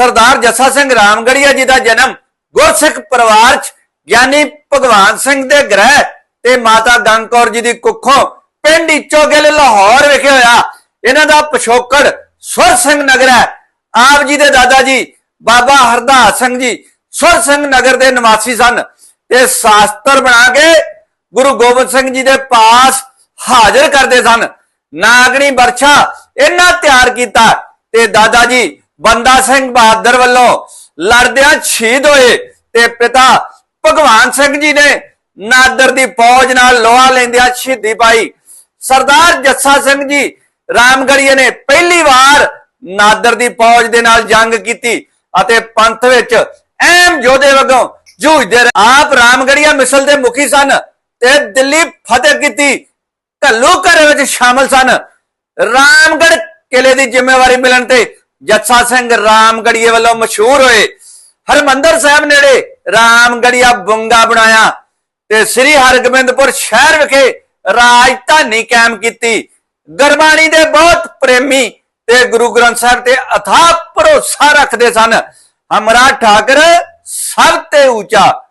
ਸਰਦਾਰ ਜੱਸਾ ਸਿੰਘ ਰਾਮਗੜੀਆ ਜੀ ਦਾ ਜਨਮ ਗੁਰਸਿੱਖ ਪਰਿਵਾਰ 'ਚ, ਗਿਆਨੀ ਭਗਵਾਨ ਸਿੰਘ ਦੇ ਗ੍ਰਹਿ ਤੇ ਮਾਤਾ ਗੰਗਕੌਰ ਜੀ ਦੀ ਕੁੱਖੋਂ ਪਿੰਡ ਇਚੋਗਿਲ ਲਾਹੌਰ ਵਿਖੇ ਹੋਇਆ। ਇਹਨਾਂ ਦਾ ਪਿਛੋਕੜ ਸੁਰ ਸਿੰਘ ਨਗਰ ਹੈ। ਆਪ ਜੀ ਦੇ ਦਾਦਾ ਜੀ ਬਾਬਾ ਹਰਦਾਸ ਸਿੰਘ ਜੀ ਸੁਰ ਸਿੰਘ ਨਗਰ ਦੇ ਨਿਵਾਸੀ ਸਨ ਤੇ ਸ਼ਾਸਤਰ ਬਣਾ ਕੇ ਗੁਰੂ ਗੋਬਿੰਦ ਸਿੰਘ ਜੀ ਦੇ ਪਾਸ ਹਾਜ਼ਰ ਕਰਦੇ ਸਨ। ਨਾਗਣੀ ਵਰਸ਼ਾ ਇਹਨਾਂ ਤਿਆਰ ਕੀਤਾ ਤੇ ਦਾਦਾ ਜੀ ਬੰਦਾ ਸਿੰਘ ਬਹਾਦਰ ਵੱਲੋਂ ਲੜਦਿਆਂ ਸ਼ਹੀਦ ਹੋਏ ਤੇ ਪਿਤਾ ਭਗਵਾਨ ਸਿੰਘ ਜੀ ਨੇ ਨਾਦਰ ਦੀ ਫੌਜ ਨਾਲ ਲੋਹਾ ਲੈਂਦਿਆਂ ਸ਼ਹੀਦੀ ਪਾਈ। ਸਰਦਾਰ ਜੱਸਾ ਸਿੰਘ ਜੀ ਰਾਮਗੜੀਏ ਨੇ ਪਹਿਲੀ ਵਾਰ ਨਾਦਰ ਦੀ ਫੌਜ ਦੇ ਨਾਲ ਜੰਗ ਕੀਤੀ ਅਤੇ ਪੰਥ ਵਿੱਚ ਅਹਿਮ ਯੋਧੇ ਵਗੋਂ ਜੂਝਦੇ ਰਹੇ। ਆਪ ਰਾਮਗੜੀਆ ਮਿਸਲ ਦੇ ਮੁਖੀ ਸਨ ਤੇ ਦਿੱਲੀ ਫਤਿਹ ਕੀਤੀ। ਘੱਲੂ ਘਰ ਵਿੱਚ ਸ਼ਾਮਲ ਸਨ। ਰਾਮਗੜ ਕਿਲੇ ਦੀ ਜ਼ਿੰਮੇਵਾਰੀ ਮਿਲਣ ਤੇ ਜੱਸਾ ਸਿੰਘ ਰਾਮਗੜੀਏ ਵੱਲੋਂ ਮਸ਼ਹੂਰ ਹੋਏ। ਹਰਮੰਦਰ ਸਾਹਿਬ ਨੇੜੇ ਰਾਮਗੜੀਆ ਬੁੰਗਾ ਬਣਾਇਆ ਤੇ ਸ੍ਰੀ ਹਰਗੋਬਿੰਦਪੁਰ ਸ਼ਹਿਰ ਵਿਖੇ ਰਾਜਧਾਨੀ ਕਾਇਮ ਕੀਤੀ। ਗੁਰਬਾਣੀ ਦੇ ਬਹੁਤ ਪ੍ਰੇਮੀ ਤੇ ਗੁਰੂ ਗ੍ਰੰਥ ਸਾਹਿਬ ਤੇ ਅਥਾਹ ਭਰੋਸਾ ਰੱਖਦੇ ਸਨ। ਹਮਰਾ ਠਾਕਰ ਸਭ ਤੇ ਉੱਚਾ।